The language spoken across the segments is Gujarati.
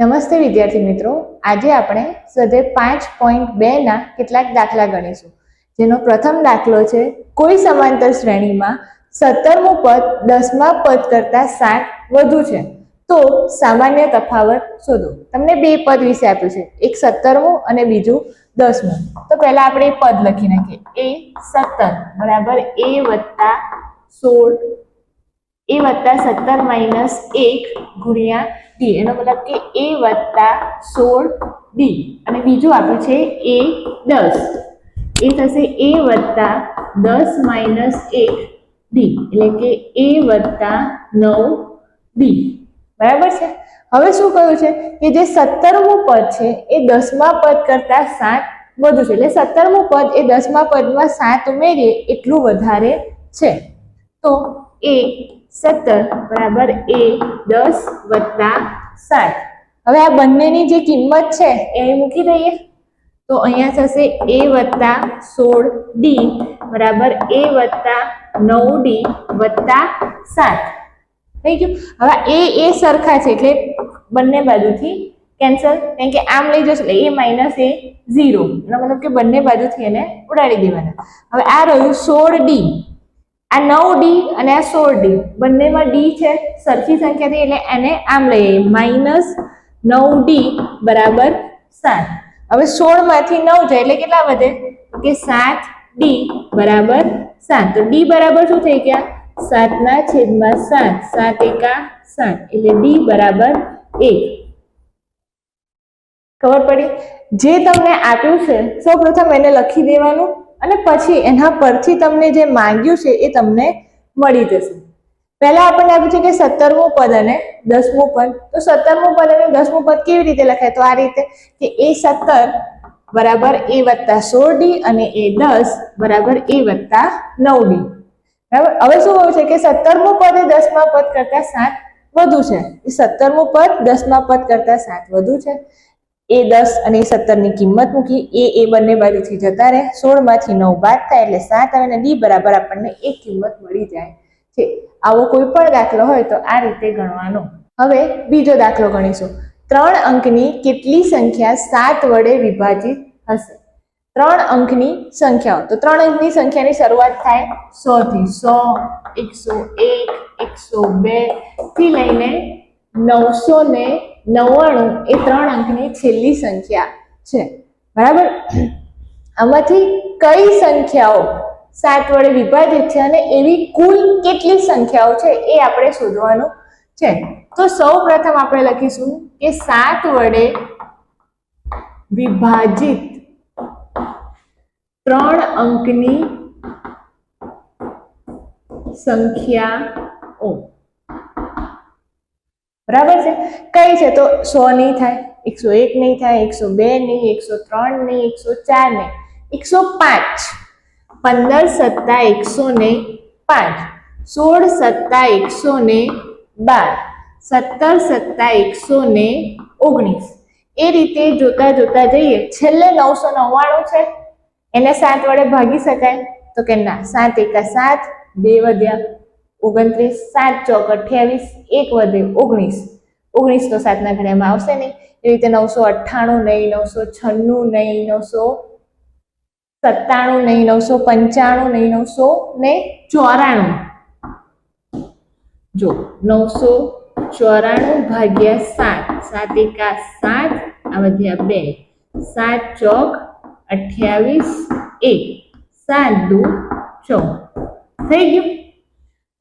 નમસ્તે વિદ્યાર્થી મિત્રો. આજે આપણે સ્વાધ્યાય પાંચ પોઈન્ટ બે ના કેટલાક દાખલા ગણીશું. જેનો પ્રથમ દાખલો છે, કોઈ સમાંતર શ્રેણીમાં સત્તરમું પદ દસમા પદ કરતા સાત વધુ છે. તો સામાન્ય તફાવત શોધો. તમને બે પદ વિશે આપ્યું છે. એક સત્તરમું અને બીજું દસમું. તો પહેલા આપણે પદ લખી નાખીએ. એ સત્તર, બરાબર? એ વત્તા સોળ એ વત્તા સત્તર માઇનસ એક ગુણ્યા ડી એનો મતલબ કે એ વત્તા સોળ ડી અને બીજું આપ્યું છે એ દસ. એ થશે એ વત્તા દસ માઇનસ એક ડી એટલે કે એ વત્તા નવ ડી બરાબર છે? હવે શું કહ્યું છે? કે જે સત્તરમું પદ છે એ દસમા પદ કરતાં સાત વધુ છે. એટલે સત્તરમું પદ એ દસમા પદમાં સાત ઉમેરીએ એટલું વધારે છે. તો એ સત્તર બરાબર એ દસ વત્તા સાત. હવે આ બંનેની જે કિંમત છે એ અહીં મૂકી દઈએ. તો અહીંયા થશે એ વત્તા સોળ ડી બરાબર એ વત્તા નવ ડી વત્તા સાત. થઈ ગયું? હવે એ એ સરખા છે એટલે બંને બાજુથી કેન્સલ કારણ કે આમ લઈ જશો એટલે એ માઇનસ એ ઝીરો એનો મતલબ કે બંને બાજુથી એને ઉડાડી દેવાના. હવે આ રહ્યું સોળ ડી. આ નવ ડી અને આ સોળ ડી બંનેમાં ડી છે, સરખી સંખ્યાથી, એટલે એને આમ લઈએ. માઇનસ નવ ડી બરાબર સાત. હવે સોળમાંથી નવ જાય, એટલે કેટલા વધે? કે સાત ડી બરાબર સાત. તો ડી બરાબર શું થઈ ગયા? સાતના છેદમાં સાત. સાત એકા સાત. એટલે ડી બરાબર એક. ખબર પડી? જે તમને આપ્યું છે, સૌપ્રથમ એને લખી દેવાનું. અને પછી એના પરથી તમને જે માંગ્યું છે એ તમને મળી જશે. પહેલા આપણને આપ્યું છે કે સત્તરમું પદ અને દસમું પદ. તો સત્તરમું પદ અને દસમું પદ કેવી રીતે લખાય? તો આ રીતે કે એ સત્તર બરાબર એ વત્તા સોળ ડી અને એ દસ બરાબર એ વત્તા નવ ડી. બરાબર? હવે શું કહ્યું છે કે સત્તરમું પદ એ દસમા પદ કરતા સાત વધુ છે. એ સત્તરમું પદ દસમા પદ કરતા સાત વધુ છે. એ દસ અને સત્તરની કિંમત મૂકી એ એ બંને બાજુથી જતા રહે. સોળમાંથી નવ બાદ થાય એટલે સાત આવે અને ડી બરાબર આપણને એક કિંમત મળી જાય. છે, આવો કોઈ પણ દાખલો હોય તો આ રીતે ગણવાનો. હવે બીજો દાખલો ગણીશું. ત્રણ અંકની કેટલી સંખ્યા સાત વડે વિભાજિત હશે? ત્રણ અંકની સંખ્યાઓ. તો ત્રણ અંકની સંખ્યાની શરૂઆત થાય સો થી સો, એકસો એક, એકસો બેથી લઈને નવસો ને નવ્વાણું એ ત્રણ અંકની છેલ્લી સંખ્યા છે. બરાબર? આમાંથી કઈ સંખ્યાઓ સાત વડે વિભાજિત છે અને એવી કુલ કેટલી સંખ્યાઓ છે એ આપણે શોધવાનું છે. તો સૌ પ્રથમ આપણે લખીશું કે સાત વડે વિભાજિત ત્રણ અંકની સંખ્યાઓ. બરાબર છે? કઈ છે તો સો નહીં થાય, એકસો એક નહીં થાય, એકસો બે નહીં, એકસો ત્રણ નહીં, એકસો ચાર નહીં, એકસો પાંચ. પંદર સત્તા એકસો ને પાંચ. સોળ સત્તા એકસો ને બાર. સત્તર સત્તા એકસો ને ઓગણીસ. એ રીતે જોતા જોતા જઈએ, છેલ્લે નવસો નવ્વાણું છે. એને સાત વડે ભાગી શકાય? તો કે ના, સાત એકા સાત, બે વધ્યા ઓગણત્રીસ, સાત ચોક અઠ્યાવીસ, એક વધે ઓગણીસ. ઓગણીસ તો સાતના ઘડિયામાં આવશે નહીં. એ રીતે નવસો અઠ્ઠાણું નહીં, નવસો છન્નું નહીં, નવસો સત્તાણું નહીં, નવસો પંચાણું નહીં, નવસો ને ચોરાણું. જો, નવસો ચોરાણું ભાગ્યા સાત. સાત એકા સાત, આ વધ્યા બે. સાત, ચોક, અઠ્યાવીસ, એક. સાત દુ ચૌદ થઈ ગયું?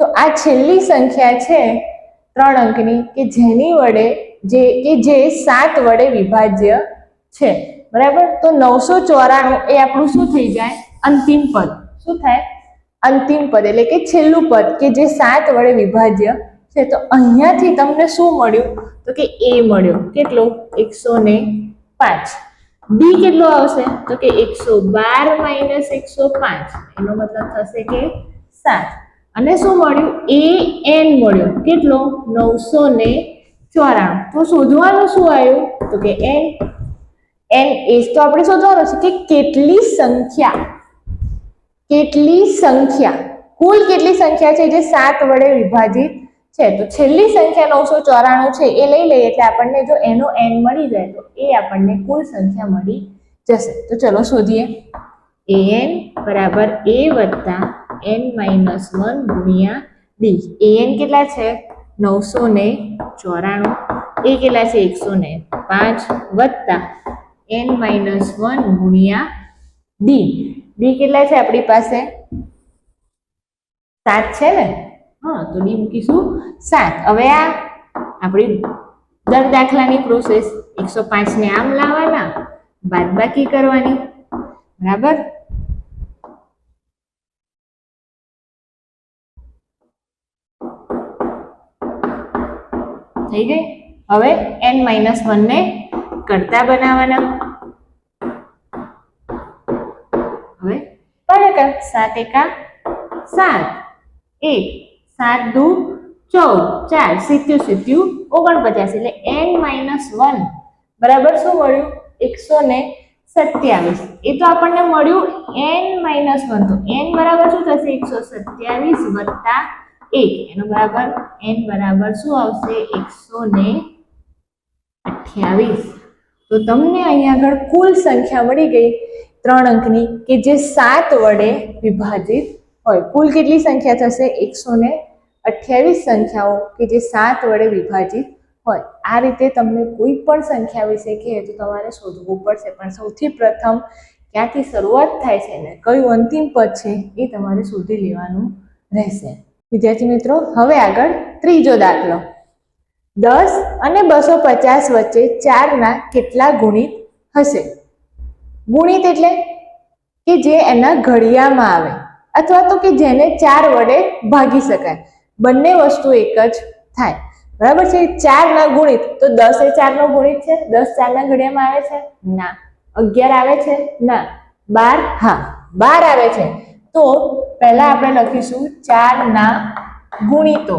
તો આ છેલ્લી સંખ્યા છે ત્રણ અંકની કે જેની વડે જે, કે જે સાત વડે વિભાજ્ય છે. બરાબર? તો નવસો ચોરાણું એ આપણું શું થઈ જાય? અંતિમ પદ. શું થાય? અંતિમ પદ. એટલે કે છેલ્લું પદ, કે જે સાત વડે વિભાજ્ય છે. તો અહીંયાથી તમને શું મળ્યું? તો કે એ મળ્યો. કેટલો? એકસો ને પાંચ. બી કેટલો આવશે? તો કે એકસો બાર માઇનસ એકસો પાંચ. એનો મતલબ થશે કે સાત. અને શું મળ્યું? એ એન મળ્યો. કેટલો? નવસો ને ચોરાણું. તો શોધવાનું શું આવ્યું? તો કે એન એન એજ તો આપણે શોધવાનું છે કે કેટલી સંખ્યા? કેટલી સંખ્યા? કુલ કેટલી સંખ્યા છે? જે સાત વડે વિભાજિત છે. તો છેલ્લી સંખ્યા નવસો ચોરાણું છે. એ લઈ લઈએ એટલે આપણને જો એનો એન મળી જાય, તો એ આપણને કુલ સંખ્યા મળી જશે. તો ચલો શોધીએ. એ એન બરાબર એ વત્તા એન માઇનસ વન ગુણ્યા ડી એન કેટલા છે? નવસો ને ચોરાણું. એ કેટલા છે? એકસો ને પાંચ વત્તા એન માઇનસ વન ગુણ્યા ડી ડી કેટલા છે આપણી પાસે? સાત છે ને? હા, તો ડી મૂકીશું સાત. હવે આ આપણી દર દાખલાની પ્રોસેસ એકસો પાંચને આમ લાવવાના, બાદબાકી કરવાની. બરાબર? થઈ ગઈ. હવે n માઇનસ ને કરતા બનાવવાના. હવે બરાબર સાત એકા સાત. એક, સાત, દુ, ચૌદ, ચાર સિત્યુ સિત્યુ ઓગણપચાસ. એટલે એન માઇનસ વન બરાબર શું મળ્યું? એકસો ને સત્યાવીસ. એ તો આપણને મળ્યું એન માઇનસ વન તો એન બરાબર શું થશે? એકસો સત્યાવીસ વત્તા એક, એનો બરાબર n બરાબર શું આવશે? એકસો ને અઠ્યાવીસ. તો તમને અહીંયા આગળ કુલ સંખ્યા મળી ગઈ ત્રણ અંકની, કે જે સાત વડે વિભાજિત હોય. કુલ કેટલી સંખ્યા થશે? એકસો ને અઠ્યાવીસ સંખ્યાઓ, કે જે સાત વડે વિભાજિત હોય. આ રીતે તમને કોઈ પણ સંખ્યા વિશે કહે, તો તમારે શોધવું પડશે. પણ સૌથી પ્રથમ ક્યાંથી શરૂઆત થાય છે ને, કયું અંતિમ પદ છે, એ તમારે શોધી લેવાનું રહેશે. વિદ્યાર્થી મિત્રો, હવે આગળ ત્રીજો દાખલો. દસ અને બસો પચાસ વચ્ચે ચારના કેટલા ગુણિત હશે? ગુણિત એટલે કે જે એના ઘડિયામાં આવે, અથવા તો કે જેને ચાર વડે ભાગી શકાય. બંને વસ્તુ એક જ થાય. બરાબર છે? ચારના ગુણિત, તો દસ એ ચારનો ગુણિત છે? દસ ચારના ઘડિયામાં આવે છે? ના. અગિયાર આવે છે? ના. બાર? હા. બાર આવે છે. તો પહેલા આપણે લખીશું ચારના ગુણિતો.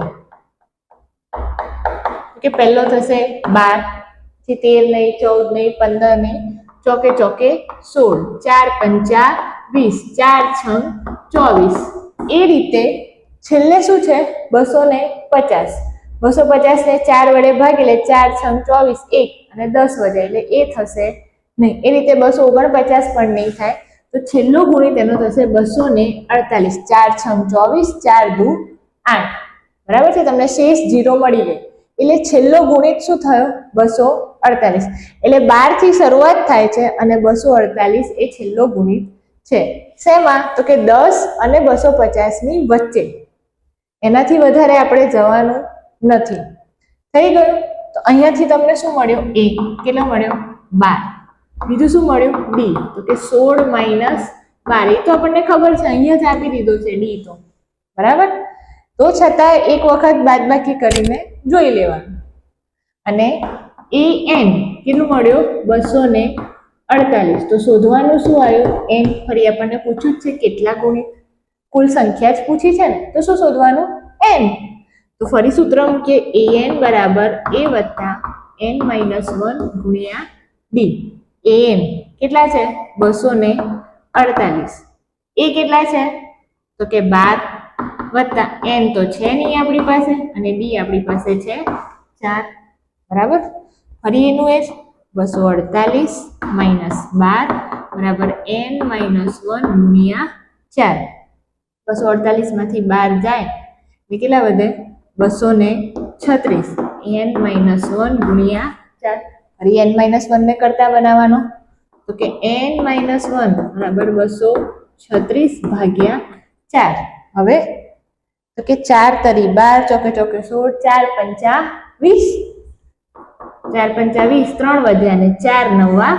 કે પહેલો થશે બારથી તેર નહીં, ચૌદ નહીં, પંદર નહીં, ચોકે ચોકે સોળ. ચાર પંચા વીસ, ચાર છ ચોવીસ. એ રીતે છેલ્લે શું છે? બસો ને પચાસ. બસો પચાસ ને ચાર વડે ભાગી એટલે ચાર છ ચોવીસ, એક અને દસ વજે. એટલે એ થશે નહીં. એ રીતે બસો ઓગણપચાસ પણ નહીં થાય. તો છેલ્લો ગુણિત એનો થશે બસો ને અડતાલીસ. ચાર છમ ચોવીસ, ચાર દુ આઠ. બરાબર છે? તમને શેષ જીરો મળી ગઈ. એટલે છેલ્લો ગુણિત શું થયો? બસો અડતાલીસ. એટલે બારથી શરૂઆત થાય છે અને બસો અડતાલીસ એ છેલ્લો ગુણિત છે. શેમાં? તો કે દસ અને બસો પચાસની વચ્ચે. એનાથી વધારે આપણે જવાનું નથી. થઈ ગયું? તો અહીંયાથી તમને શું મળ્યો? એક. કેટલો મળ્યો? બાર. બીજું શું મળ્યું? ડી તો કે સોળ માઇનસ બાર. એ તો આપણને ખબર છે, અહીંયા જ આપી દીધો છે ડી તો. બરાબર? તો છતાં એક વખત બાદબાકી કરીને જોઈ લેવાનું. અને એ એન કેટલું મળ્યું? બસો ને અડતાલીસ. તો શોધવાનું શું આવ્યું? એન ફરી આપણને પૂછ્યું જ છે, કેટલા ગુણિત કુલ સંખ્યા જ પૂછી છે ને? તો શું શોધવાનું? એન તો ફરી સૂત્ર મૂકીએ એ એન બરાબર એ વત્તા એન માઇનસ વન ગુણ્યા ડી એ એન કેટલા છે? બસો ને અડતાલીસ. એ કેટલા છે? તો કે બાર વત્તા એન તો છે નહીં આપણી પાસે અને ડી આપણી પાસે છે ચાર. બરાબર? ફરી એનું એ જ બસો અડતાલીસ માઇનસ બાર બરાબર એન માઇનસ વન ગુણ્યા ચાર. બસો અડતાલીસમાંથી બાર જાય. એટલે કેટલા વધે? બસો ને છત્રીસ. એન માઇનસ વન ગુણ્યા ચાર. ફરી એન માઇનસ વનને કરતા બનાવવાનો. તો કે એન માઇનસ વન બરાબર બસો છત્રીસ ભાગ્યા ચાર. હવે તો કે ચાર તરી બાર ચોકે ચોકે સોળ, ચાર પંચા વીસ. ચાર પંચા વીસ, ત્રણ વધ્યા અને ચાર નવા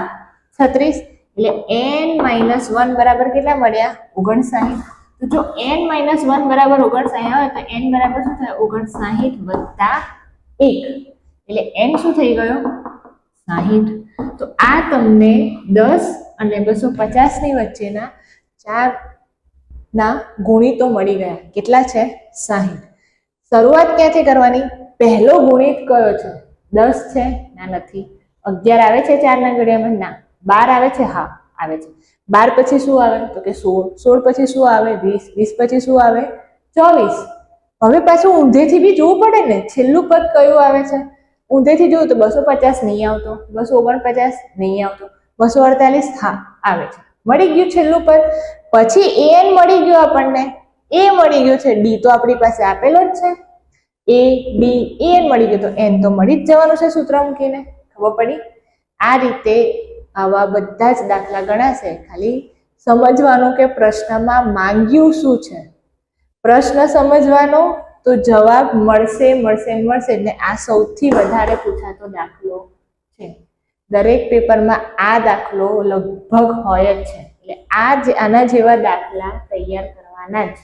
છત્રીસ. એટલે એન માઇનસ વન બરાબર કેટલા મળ્યા? ઓગણસાહીઠ તો જો એન માઇનસ વન બરાબર ઓગણસાહીઠ આવે તો એન બરાબર શું થાય? ઓગણસાહીઠ વત્તા એક. એટલે એન શું થઈ ગયો? સાહીઠ. તો આ તમને દસ અને બસો પચાસની વચ્ચેના ચાર ના ગુણિતો મળી ગયા. કેટલા છે? સાહીઠ. શરૂઆત ક્યાંથી કરવાની? પહેલો ગુણિત કયો છે? દસ છે? ના, નથી. અગિયાર આવે છે ચારના ઘડિયામાં? ના. બાર આવે છે? હા, આવે છે. બાર પછી શું આવે? તો કે સોળ. સોળ પછી શું આવે? વીસ. વીસ પછી શું આવે? ચોવીસ. હવે પાછું ઊંધેથી બી જોવું પડે ને. છેલ્લું પદ કયું આવે છે? ઊંધેથી જોયું તો બસો પચાસ નહીં આવતો, બસો ઓગણપચાસ નહીં આવતો, બસો અડતાલીસ હા, આવે છે. મળી ગયું છેલ્લું પદ. પછી એન મળી ગયું આપણને. એ મળી ગયું છે ડી તો આપણી પાસે આપેલો જ છે. એ ડી એન મળી ગયું તો એન તો મળી જ જવાનું છે સૂત્ર મૂકીને. ખબર પડી? આ રીતે આવા બધા જ દાખલા ગણાશે. ખાલી સમજવાનું કે પ્રશ્નમાં માંગ્યું શું છે? પ્રશ્ન સમજવાનો તો જવાબ મળશે મળશે મળશે એટલે આ સૌથી વધારે પૂછાતો દાખલો છે. દરેક પેપરમાં આ દાખલો લગભગ હોય જ છે. એટલે આ જ, આના જેવા દાખલા તૈયાર કરવાના જ.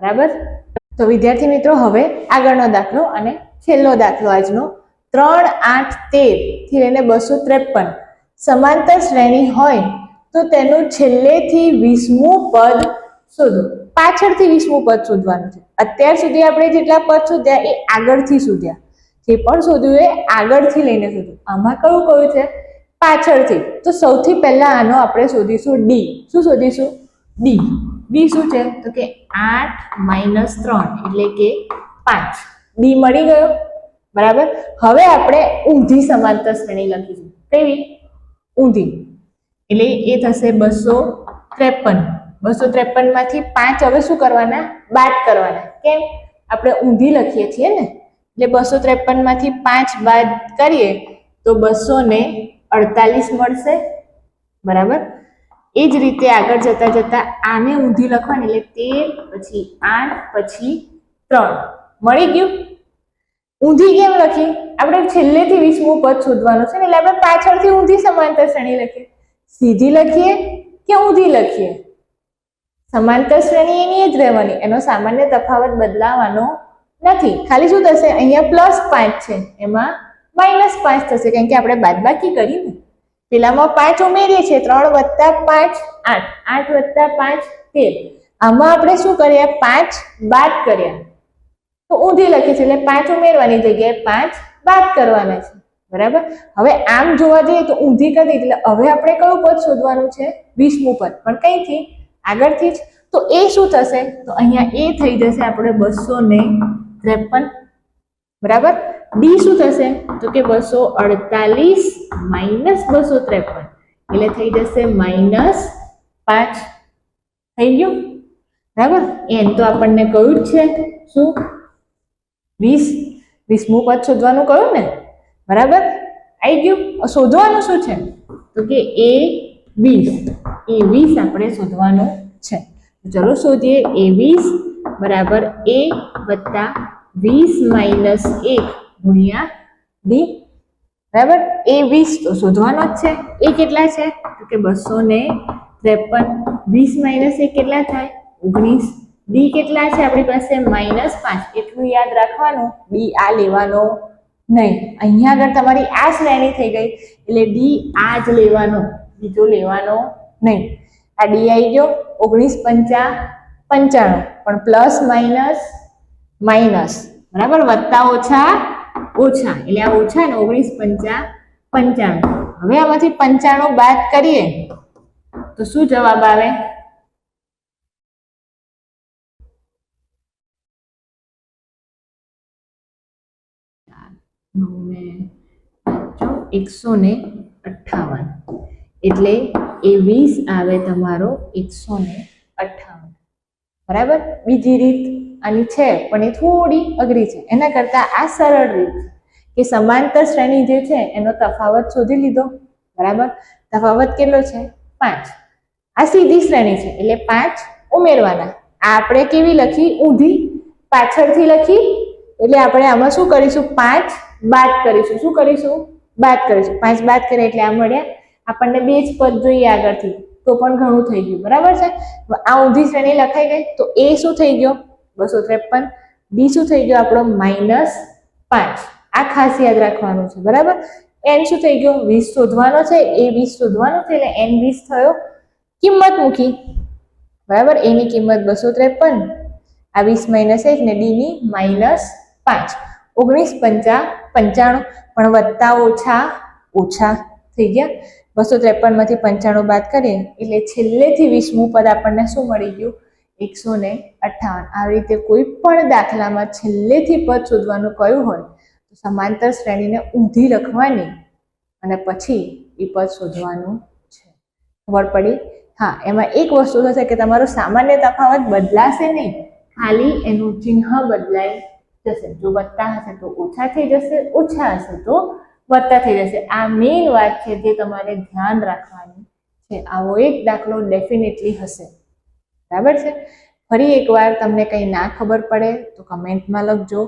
બરાબર? તો વિદ્યાર્થી મિત્રો, હવે આગળનો દાખલો અને છેલ્લો દાખલો આજનો. ત્રણ, આઠ, તેરથી લઈને બસો ત્રેપન. સમાંતર શ્રેણી હોય તો તેનું છેલ્લેથી વીસમું પદ શોધો. પાછળથી વીસમું પદ શોધવાનું છે. અત્યાર સુધી આપણે જેટલા પદ શોધ્યા એ આગળથી શોધ્યા. જે પણ શોધ્યું એ આગળથી લઈને શોધ્યું. આમાં કયું કયું છે? પાછળથી. તો સૌથી પહેલા આનો આપણે શોધીશું ડી શું શોધીશું? ડી ડી શું છે? તો કે આઠ માઇનસ ત્રણ એટલે કે પાંચ. ડી મળી ગયો. બરાબર? હવે આપણે ઊંધી સમાંતર શ્રેણી લખીશું. કેવી? ઊંધી. એટલે એ થશે બસો ત્રેપન. બસો ત્રેપનમાંથી પાંચ હવે શું કરવાના? બાદ કરવાના. કેમ? આપણે ઊંધી લખીએ છીએ ને? એટલે બસો ત્રેપનમાંથી પાંચ બાદ કરીએ તો બસો ને અડતાલીસ મળશે. બરાબર? એ જ રીતે આગળ જતા જતા આને ઊંધી લખવાની, એટલે તેર પછી આઠ પછી ત્રણ. મળી ગયું? ઊંધી કેમ લખી? આપણે છેલ્લેથી વીસમું પદ શોધવાનું છે ને, એટલે આપણે પાછળથી ઊંધી સમાંતર શ્રેણી લખીએ. સીધી લખીએ કે ઊંધી લખીએ? સમાંતર શ્રેણી એની જ રહેવાની. એનો સામાન્ય તફાવત બદલાવાનો નથી. ખાલી શું થશે? અહીંયા પ્લસ પાંચ છે. એમાં માઇનસ પાંચ થશે. કારણ કે આપણે બાદબાકી કરી ને. પેલામાં પાંચ ઉમેરીએ છીએ. ત્રણ વત્તા પાંચ આઠ. આઠ વત્તા પાંચ તેર. આમાં આપણે શું કર્યા? પાંચ બાદ કર્યા. તો ઊંધી લખી છે એટલે પાંચ ઉમેરવાની જગ્યાએ પાંચ બાદ કરવાના છે. બરાબર? હવે આમ જોવા જઈએ તો ઊંધી કરી એટલે હવે આપણે કયું પદ શોધવાનું છે? વીસમું પદ. પણ કઈથી? આગળથી જ. તો એ શું થશે? તો અહીંયા એ થઈ જશે આપણે બસો ને ત્રેપન. બરાબર? ડી શું થશે? તો કે બસો અડતાલીસ માઇનસ બસો ત્રેપન. એટલે થઈ જશે માઇનસ પાંચ. થઈ ગયું? બરાબર? એન તો આપણને કહ્યું જ છે. શું? વીસ. વીસમું પદ શોધવાનું કહ્યું ને? બરાબર? આવી ગયું. શોધવાનું શું છે? તો કે એ વીસ. એ વીસ આપણે શોધવાનું છે. ચલો શોધીએ એ વીસ બરાબર એ વત્તા વીસ માઇનસ એક ગુણ્યા ડી બરાબર? એ વીસ તો શોધવાનો જ છે. એ કેટલા છે? તો કે બસો ને ત્રેપન. વીસ માઇનસ એક કેટલા થાય? ઓગણીસ. ડી કેટલા છે આપણી પાસે? માઇનસ પાંચ. એટલું યાદ રાખવાનું. ડી આ લેવાનો નહીં. અહીંયા આગળ તમારી આ શ્રેણી થઈ ગઈ. એટલે ડી આ જ લેવાનો. બીજો લેવાનો નહીં. આ ડી આવી ગયો ઓગણીસ પંચા પંચાણું, પણ પ્લસ માઇનસ માઇનસ. બરાબર? વત્તા ઓછા ઓછા. એટલે આ ઓછા ને ઓગણીસ પંચા પંચાણું. હવે આમાંથી પંચાણું બાદ કરીએ. તો શું જવાબ આવે? એકસો ને અઠ્ઠાવન. એટલે એ વીસ આવે તમારો એકસો ને અઠ્ઠાવન બરાબર? બીજી રીત આની છે, પણ એ થોડી અઘરી છે. એના કરતાં આ સરળ રીત કે સમાંતર શ્રેણી જે છે, એનો તફાવત શોધી લીધો. બરાબર? તફાવત કેટલો છે? પાંચ. આ સીધી શ્રેણી છે, એટલે પાંચ ઉમેરવાના. આ આપણે કેવી લખી? ઊંધી. પાછળથી લખી. એટલે આપણે આમાં શું કરીશું? પાંચ બાદ કરીશું. શું કરીશું? બાદ કરીશું. પાંચ બાદ કરીએ એટલે આ મળ્યા આપણને બે જ પદ જોઈએ આગળથી, તો પણ ઘણું થઈ ગયું, બરાબર છે? આ ઊંધી શ્રેણી લખાઈ ગઈ, તો એ શું થઈ ગયો? બસો ત્રેપન. બી શું થઈ ગયો? આપણો માઇનસ પાંચ. આ ખાસ યાદ રાખવાનું છે, બરાબર? એન શું થઈ ગયો? વીસ શોધવાનો છે, એ વીસ શોધવાનો છે એટલે એન વીસ થયો કિંમત મૂકી. બરાબર? એની કિંમત બસો ત્રેપન, આ વીસ માઇનસ એક ને ડીની માઇનસ પાંચ. ઓગણીસ પંચા પંચાણું, પણ વત્તા ઓછા ઓછા થઈ ગયા. બસો ત્રેપનમાંથી પંચાણું બાદ કરીએ, એટલે છેલ્લેથી વીસમું પદ આપણને શું મળી ગયું? એકસો ને અઠ્ઠાવન. આવી રીતે કોઈ પણ દાખલામાં છેલ્લેથી પદ શોધવાનું કયું હોય, તો સમાંતર શ્રેણીને ઊંધી રખવાની અને પછી એ પદ શોધવાનું છે. ખબર પડી? હા, એમાં એક વસ્તુ થશે કે તમારો સામાન્ય તફાવત બદલાશે નહીં. ખાલી એનું ચિહ્ન બદલાઈ જશે. જો વધતા હશે તો ઓછા થઈ જશે, ઓછા હશે તો વત્તા થઈ જશે. આ મેઇન વાત છે જે તમારે ધ્યાન રાખવાની છે. આવો એક દાખલો ડેફિનેટલી હશે. બરાબર છે? ફરી એકવાર તમને કંઈ ના ખબર પડે તો કમેન્ટમાં લખજો.